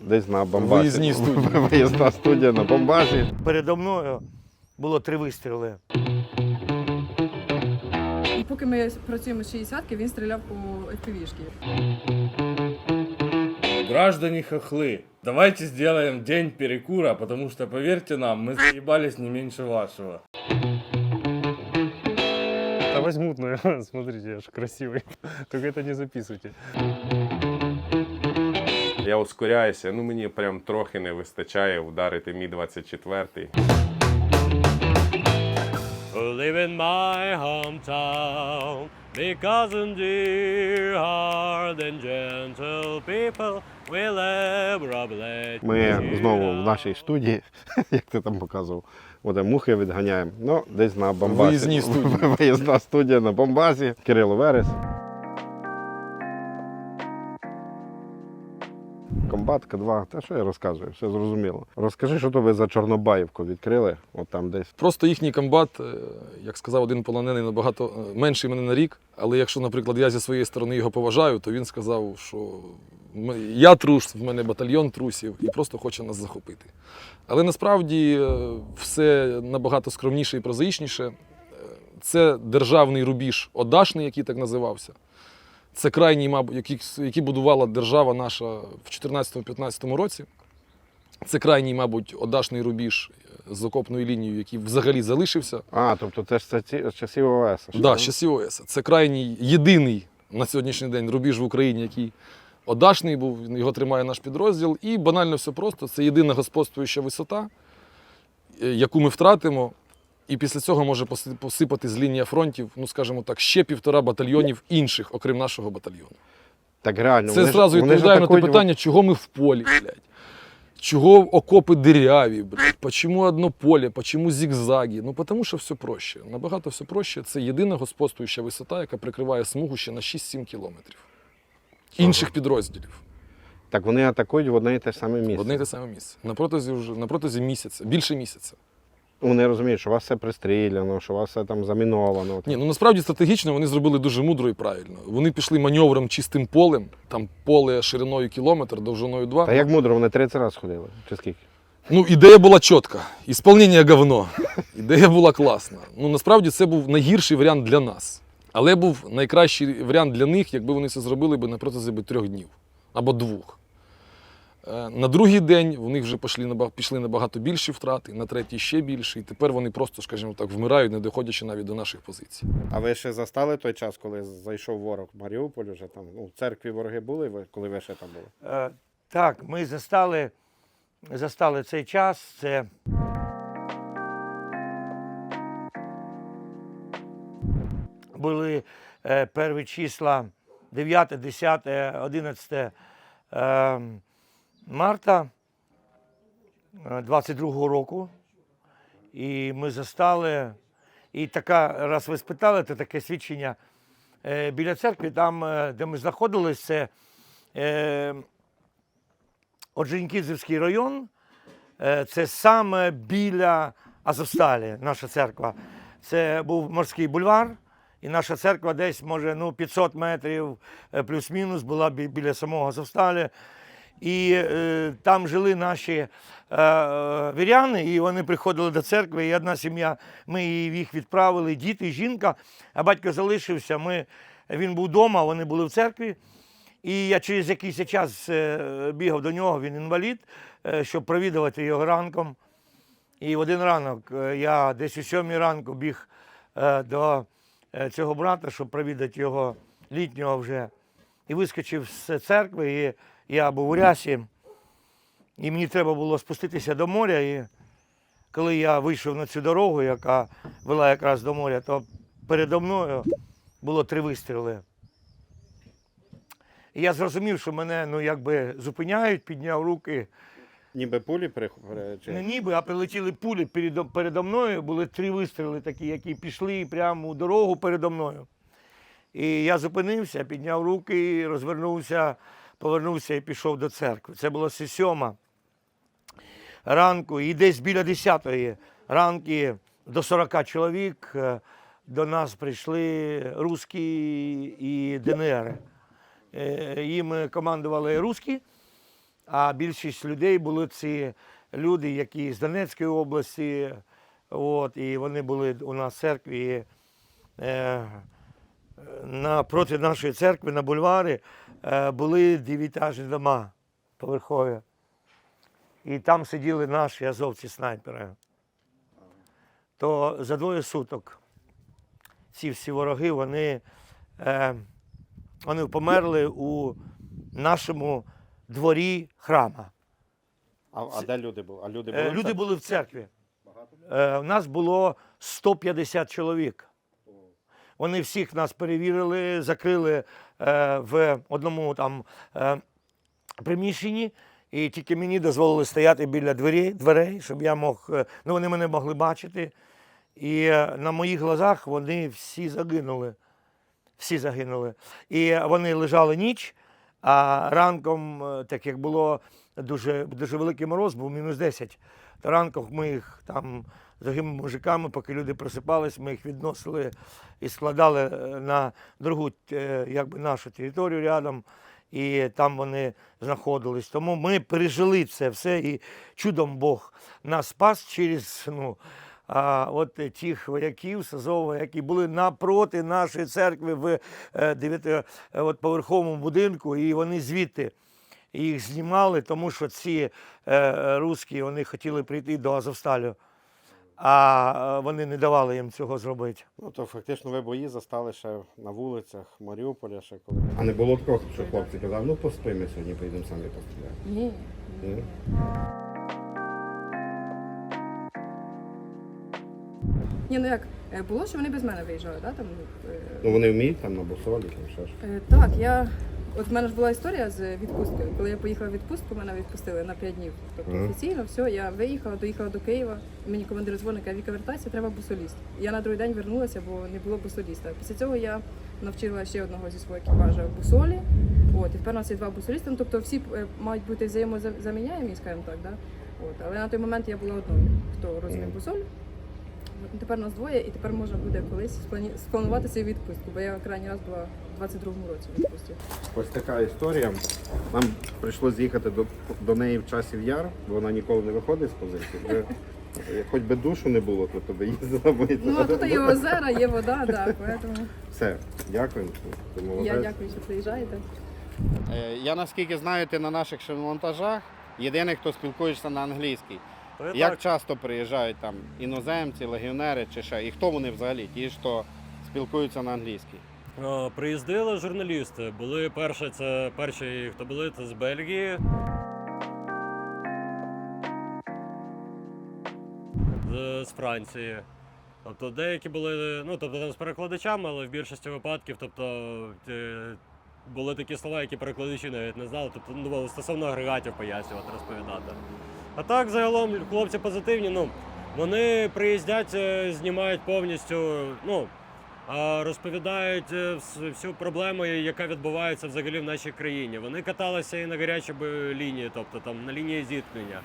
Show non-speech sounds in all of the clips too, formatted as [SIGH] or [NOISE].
Десь на Бомбасі. Виїзній [LAUGHS] студії. Виїзна студія на Бомбасі. Передо мною було три вистріли. І поки ми працюємо з 60-ки, він стріляв по FPV-шки. Граждане хохлы, давайте сделаем день перекура, потому что, поверьте нам, мы заебались не меньше вашего. Да возьмут, наверное, смотрите, [LAUGHS] я же красивый. Только это не записывайте. Я ускоряюся, ну мені прям трохи не вистачає вдарити мі 24 Who live in my hometown, because in dear hard and gentle people will ever oblige. Ми знову в нашій студії, [LAUGHS] як ти там показував, Оде мухи відганяємо. Ну, десь на Бомбасі. Виїзній студії. [LAUGHS] Виїзна студія на Бомбасі. Кирило Верес. Комбатка 2. Та що я розказую, все зрозуміло. Розкажи, що то ви за Чорнобаївку відкрили, от там десь. Просто їхній комбат, е, як сказав один полонений, набагато е, менший мене на рік. Але якщо, наприклад, я зі своєї сторони його поважаю, то він сказав, що я трус, в мене батальйон трусів і просто хоче нас захопити. Але насправді е, все набагато скромніше і прозаїчніше. Це державний рубіж Одашний, який так називався. Це крайній, мабуть, який, який будувала держава наша в 2014-2015 році. Це крайній, мабуть, одашний рубіж е, з окопною лінією, який взагалі залишився. А, тобто це ж з часів ОС. Да, з часів ОС. Це крайній єдиний на сьогоднішній день рубіж в Україні, який одашний був, його тримає наш підрозділ. І банально все просто. Це єдина господствуюча висота, е, яку ми втратимо. І після цього може посипати з лінії фронтів, ну скажімо так, ще півтора батальйонів інших, окрім нашого батальйону. Так реально. Це зразу відповідає на те питання, чого ми в полі, блядь. Чого окопи диряві, блядь? Почему одно поле, почему зігзаги? Ну, тому що все проще. Набагато все проще. Це єдина господствуюча висота, яка прикриває смугу ще на 6-7 кілометрів. Інших підрозділів. Так вони атакують в одне і те саме місце. В одне й те саме місце. На протязі, вже, на протязі місяця, більше місяця. Вони розуміють, що у вас все пристріляно, що у вас все там заміновано. Ні, ну насправді стратегічно вони зробили дуже мудро і правильно. Вони пішли маневром чистим полем, там поле шириною кілометр, довжиною 2. Та як мудро, вони 30 разів ходили. Чи скільки? Ну, ідея була чітка. Ісполнення говно. [LAUGHS] Ідея була класна. Ну, насправді це був найгірший варіант для нас. Але був найкращий варіант для них, якби вони це зробили би на протязі трьох днів або двох. Е, На другий день в них вже пішли, наба- пішли набагато більші втрати, на третій ще більше. І тепер вони просто, скажімо так, вмирають, не доходячи навіть до наших позицій. А ви ще застали той час, коли зайшов ворог в Маріуполь, вже там ну, в церкві вороги були, коли ви ще там були? Е, так, ми застали, застали цей час. Це були е, перві числа 9, 10, 11 е, марта 22-го року. І ми застали. І така, раз ви спитали, то таке свідчення е, біля церкви, там, е, де ми знаходилися, це е, район. Е, це саме біля Азовсталі, наша церква. Це був морський бульвар, і наша церква десь, може, ну, 500 метрів е, плюс-мінус була біля самого Азовсталі. І е, там жили наші е, віряни, і вони приходили до церкви, і одна сім'я, ми їх відправили, діти, жінка, а батько залишився. Ми, він був вдома, вони були в церкві. І я через якийсь час е, бігав до нього, він інвалід, е, щоб провідувати його ранком. І в один ранок е, я десь о сьомій ранку біг до цього брата, щоб провідати його літнього вже. І вискочив з церкви, і я був у рясі, і мені треба було спуститися до моря. І коли я вийшов на цю дорогу, яка вела якраз до моря, то передо мною було три вистріли. І я зрозумів, що мене ну, якби зупиняють, підняв руки. Ніби пулі при... чи- Не ніби, а прилетіли пулі передо, передо мною. Були три вистріли такі, які пішли прямо у дорогу передо мною. І я зупинився, підняв руки, розвернувся, повернувся і пішов до церкви. Це було сьома ранку, і десь біля 10-ї ранки до 40 чоловік е, до нас прийшли русські і ДНР. Е, Їм командували русські, А більшість людей були ці люди, які з Донецької області, от, і вони були у нас в церкві. Е, напроти нашої церкви на бульварі е, були дев'ятажні дома поверхові. І там сиділи наші азовці снайпери. То за двоє суток ці всі вороги, вони, е, вони померли у нашому дворі храма. А, а де люди були? А люди Е, були? Люди були в церкві. У нас було 150 чоловік. Вони всіх нас перевірили, закрили е, в одному там е, приміщенні, і тільки мені дозволили стояти біля дверей, дверей, щоб я мог. е, Ну, вони мене могли бачити. І е, на моїх глазах вони всі загинули. Всі загинули. І вони лежали ніч, а ранком, е, так як було дуже, дуже великий мороз, був мінус 10, то ранком ми їх там з другими мужиками, поки люди просипались, ми їх відносили і складали е, на другу е, якби, нашу територію рядом. І там вони знаходились. Тому ми пережили це все, і чудом Бог нас спас через ну, а, от е, тих вояків з Азова, які були напроти нашої церкви в е, дев'ятиповерховому будинку, і вони звідти їх знімали, тому що ці е, русські вони хотіли прийти до Азовсталю, а е, вони не давали їм цього зробити. Ну то фактично ви бої застали ще на вулицях Маріуполя, ще коли. А не було такого, що хлопці казали, ну поспи, ми сьогодні поїдемо самі постріляємо. Ні. Ні? Ні, ну як е, було, що вони без мене виїжджали, да? там, е, Ну вони вміють там на босолі, там ще ж. Е, Так, я. От в мене ж була історія з відпусткою. Коли я поїхала в відпустку, мене відпустили на 5 днів. Тобто Ага. офіційно, все, я виїхала, доїхала до Києва. Мені командир дзвонить, каже, Віка, вертайся, треба бусоліст. Я на другий день вернулася, бо не було бусоліста. Після цього я навчила ще одного зі свого екіпажа бусолі. От, і тепер у нас є два бусоліста. Ну, тобто всі е, мають бути взаємозаміняємі, скажімо так. Да? От, але на той момент я була одною, хто розумів Мгм. бусоль. От, ну, тепер нас двоє, і тепер можна буде колись сплані- спланувати цю відпустку, бо я крайній раз була 22-му році в відпустці. Ось така історія. Нам прийшлося з'їхати до, до неї в часів яр, бо вона ніколи не виходить з позиції. Вже, е, хоч би душу не було, то туди їздила бо Ну, а тут є озера, є вода, да, поэтому Все, дякую. Ти молодець. я дякую, що приїжджаєте. Е, Я наскільки знаю, ти на наших шиномонтажах єдиний, хто спілкуєшся на англійській. Як часто приїжджають там іноземці, легіонери чи ще? І хто вони взагалі? Ті, що спілкуються на англійській. Е, Приїздили журналісти. Були перші, це перші, хто були, це з Бельгії. З, з Франції. Тобто деякі були, ну тобто там з перекладачами, але в більшості випадків, тобто е, були такі слова, які перекладачі навіть не знали, тобто ну, стосовно агрегатів пояснювати, розповідати. А так, загалом, хлопці позитивні, ну, вони приїздять, е, знімають повністю, ну, розповідають е, всю проблему, яка відбувається взагалі в нашій країні. Вони каталися і на гарячій лінії, тобто там на лінії зіткнення.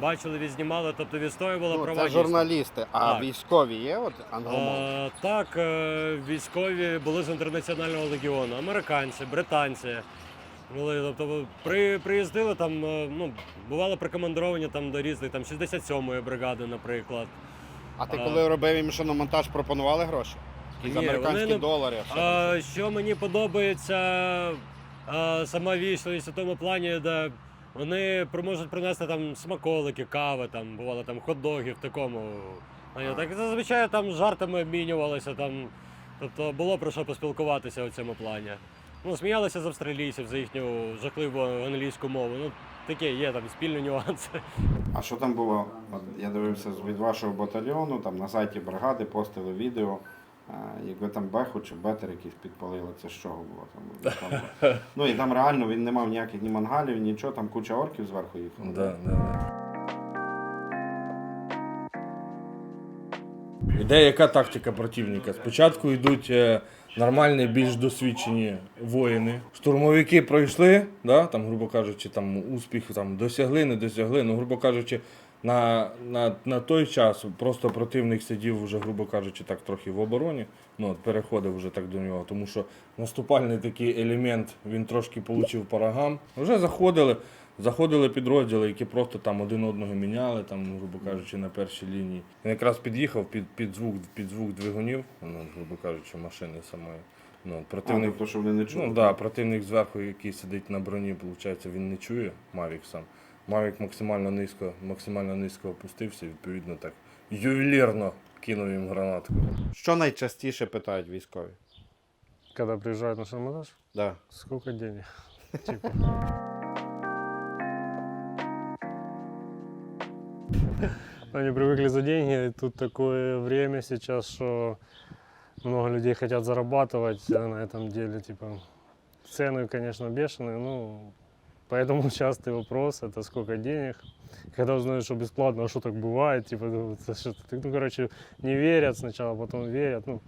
Бачили, відзнімали, тобто відстоювали Ну, права. це журналісти, а Так. військові є от англомовні? Так, е, військові були з інтернаціонального легіону, американці, британці. Були, тобто при, приїздили там, е, ну, бували прикомандировані там до різних там 67-ї бригади, наприклад. А ти а- коли робив їм шиномонтаж, пропонували гроші? Якісь Ні, американські вони не- долари? ще А, що мені подобається а, сама вічливість у тому плані, де вони при- можуть принести там смаколики, кави, там бувало там хот-доги в такому. А, так зазвичай там жартами обмінювалися, там, тобто було про що поспілкуватися у цьому плані. Ну, сміялися з австралійців за їхню жахливу англійську мову. Ну, таке є там спільні нюанси. А що там було? От я дивився з- від вашого батальйону, там на сайті бригади постили відео. Як ви там беху чи бетер якийсь підпалили, це з чого було там? [LAUGHS] Там було. Ну і там реально він не мав ніяких ні мангалів, нічого, там куча орків зверху їхала. Да, да, да. Іде яка тактика противника? Спочатку йдуть е, нормальні, більш досвідчені воїни. Штурмовики пройшли, да, там, грубо кажучи, там успіх там, досягли, не досягли. Ну, грубо кажучи, на, на, на той час просто противник сидів вже, грубо кажучи, так трохи в обороні. Ну, от переходив вже так до нього, тому що наступальний такий елемент він трошки получив по рогам. Вже заходили, Заходили підрозділи, які просто там один одного міняли, там, грубо кажучи, на першій лінії. Він якраз під'їхав під, під, звук, під звук двигунів, ну, грубо кажучи, машини самої. Ну, А, противник, тобто, що вони не чують. ну, да, противник зверху, який сидить на броні, виходить, він не чує Мавік сам. Мавік максимально низько, максимально низько опустився, відповідно так ювелірно кинув їм гранатку. Що найчастіше питають військові? Когда приезжают на шармонаж, Да. сколько денег? [LAUGHS] Типа. Они привыкли за деньги, и тут такое время сейчас, что много людей хотят зарабатывать на этом деле, типа. Цены, конечно, бешеные, ну, поэтому частый [LAUGHS] вопрос, это сколько денег. Когда узнают, что бесплатно, а что так бывает, типа, ну, это что-то, ну, короче, не верят сначала, потом верят, ну,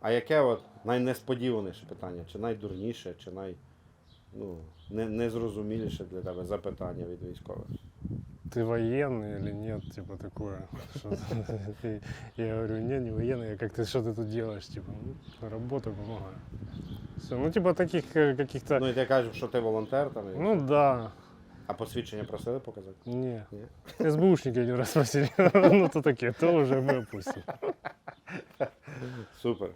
А яке от найнесподіваніше питання? Чи найдурніше, чи най, ну, не, незрозуміліше для тебе запитання від військових? ты военный или нет, типа такое. Что- [LAUGHS] [LAUGHS] И Я говорю, нет, не военный, я как ты, что ты тут делаешь, типа, ну, работаю, помогаю. Все, ну типа таких э, каких-то, Ну і ти кажеш, що ти волонтер там, і- ну да, а посвідчення просили показати? не. Не? СБУшники один раз спросили, [LAUGHS] ну то такие, то уже мы опустим. Супер.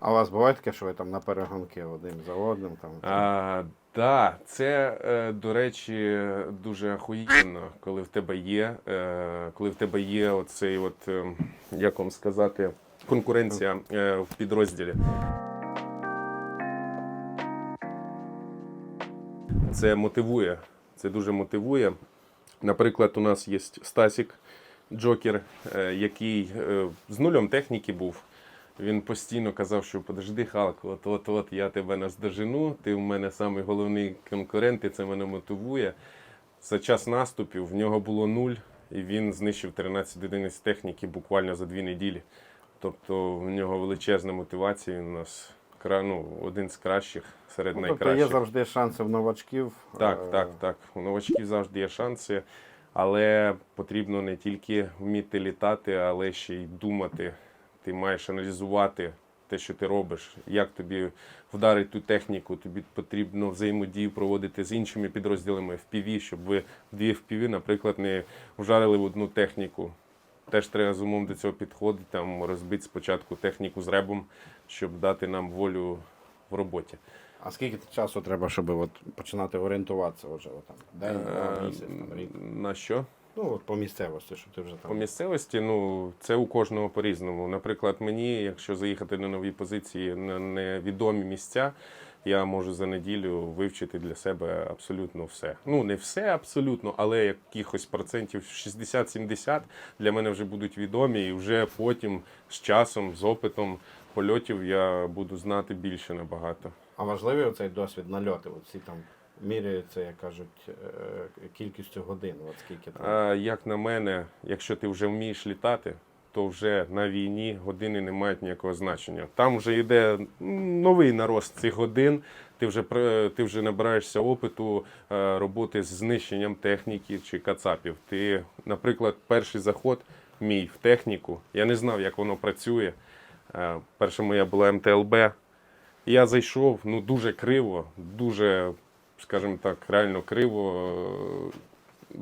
А у вас буває таке, що ви там на перегонки один за одним? Там, А, да, це, е, до речі, дуже охуєнно, коли в тебе є, е, коли в тебе є оцей, от, е, як вам сказати, конкуренція е, в підрозділі. Це мотивує. Це дуже мотивує. Наприклад, у нас є Стасік, Джокер, е, який е, з нульом техніки був. Він постійно казав, що подожди, Халк, от от от я тебе наздожену, ти в мене самий головний конкурент, і це мене мотивує. За час наступів в нього було нуль, і він знищив 13 одиниць техніки буквально за дві неділі. Тобто в нього величезна мотивація. У нас ну, один з кращих серед Ну, тобто найкращих. є завжди шанси в новачків. Так, е, так, так. У новачків завжди є шанси, але потрібно не тільки вміти літати, але ще й думати. Ти маєш аналізувати те, що ти робиш, як тобі вдарить ту техніку. Тобі потрібно взаємодію проводити з іншими підрозділами FPV, щоб ви дві FPV, наприклад, не вжарили в одну техніку. Теж треба з умом до цього підходити, там розбити спочатку техніку з ребом, щоб дати нам волю в роботі. А скільки часу треба, щоб от починати орієнтуватися вже от там, день, два, Е, місяць, там, рік? На що? Ну, от по місцевості, що ти вже там. По місцевості, ну це у кожного по-різному. Наприклад, мені, якщо заїхати на нові позиції на невідомі місця, я можу за неділю вивчити для себе абсолютно все. Ну не все абсолютно, але якихось процентів 60-70 для мене вже будуть відомі, і вже потім з часом, з опитом польотів я буду знати більше набагато. А важливий оцей досвід нальоти? От всі там міряються, як кажуть, е, кількістю годин. От скільки там. А, як на мене, якщо ти вже вмієш літати, то вже на війні години не мають ніякого значення. Там вже йде новий нарост цих годин. Ти вже ти вже набираєшся опиту е, роботи з знищенням техніки чи кацапів. Ти, наприклад, перший заход мій в техніку. Я не знав, як воно працює. Е, Перша моя була МТЛБ. Я зайшов ну дуже криво, дуже, скажімо так, реально криво. е,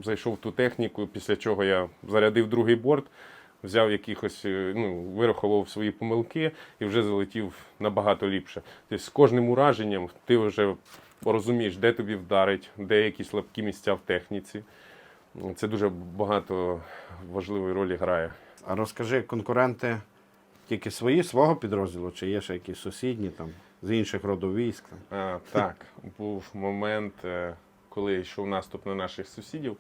Зайшов в ту техніку, після чого я зарядив другий борт, взяв якихось, е, ну, вирахував свої помилки і вже залетів набагато ліпше. Тобто з кожним ураженням ти вже розумієш, де тобі вдарить, де якісь слабкі місця в техніці. Це дуже багато важливої ролі грає. А розкажи, конкуренти тільки свої, свого підрозділу, чи є ще якісь сусідні там, з інших родів військ? А, так, був момент, е, коли йшов наступ на наших сусідів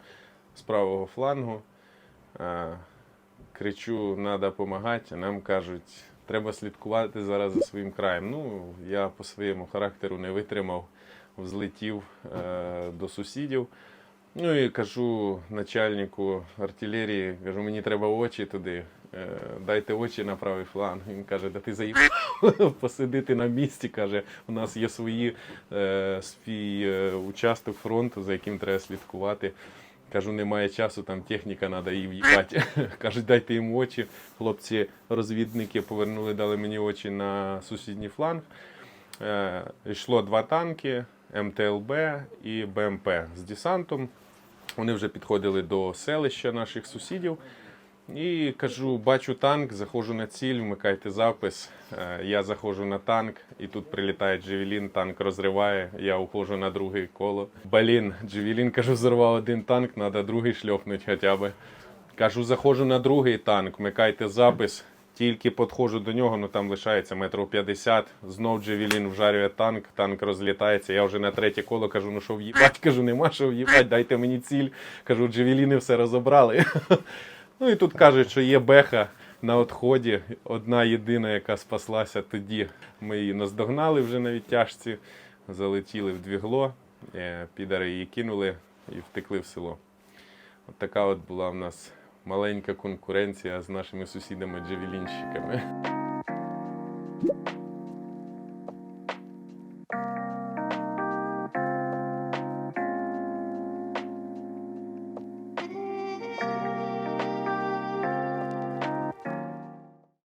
з правого флангу. Кричу, треба допомагати, нам кажуть, треба слідкувати зараз за своїм краєм. Ну, я по своєму характеру не витримав, взлетів е, до сусідів. Ну і кажу начальнику артилерії, кажу, мені треба очі туди. е, Дайте очі на правий фланг. Він каже, да ти заїхав [LAUGHS] посидити на місці. Каже, у нас є свої, е, свій е, участок фронту, за яким треба слідкувати. Кажу, немає часу, там техніка треба її в'їхати. [LAUGHS] Кажуть, дайте їм очі. Хлопці, розвідники повернули, дали мені очі на сусідній фланг. Е, йшло два танки, МТЛБ і БМП з десантом. Вони вже підходили до селища наших сусідів. І кажу, бачу танк, заходжу на ціль, вмикайте запис. Е, Я заходжу на танк, і тут прилітає Джевелін, танк розриває. Я уходжу на друге коло. Блін, Джевелін, кажу, взорвав один танк, треба другий шльопнути хоча б. Кажу, заходжу на другий танк, вмикайте запис. Тільки підходжу до нього, ну там лишається метрів 50. Знов Джевелін вжарює танк, танк розлітається. Я вже на третє коло кажу, ну що в'їбать, кажу, нема що в'їбать, дайте мені ціль. Кажу, Джевеліни все розібрали. [LAUGHS] Ну і тут кажуть, що є беха на отході. Одна єдина, яка спаслася тоді. Ми її наздогнали вже на відтяжці, залетіли в двігло, е, підари її кинули і втекли в село. От така от була в нас маленька конкуренція з нашими сусідами джевелінщиками.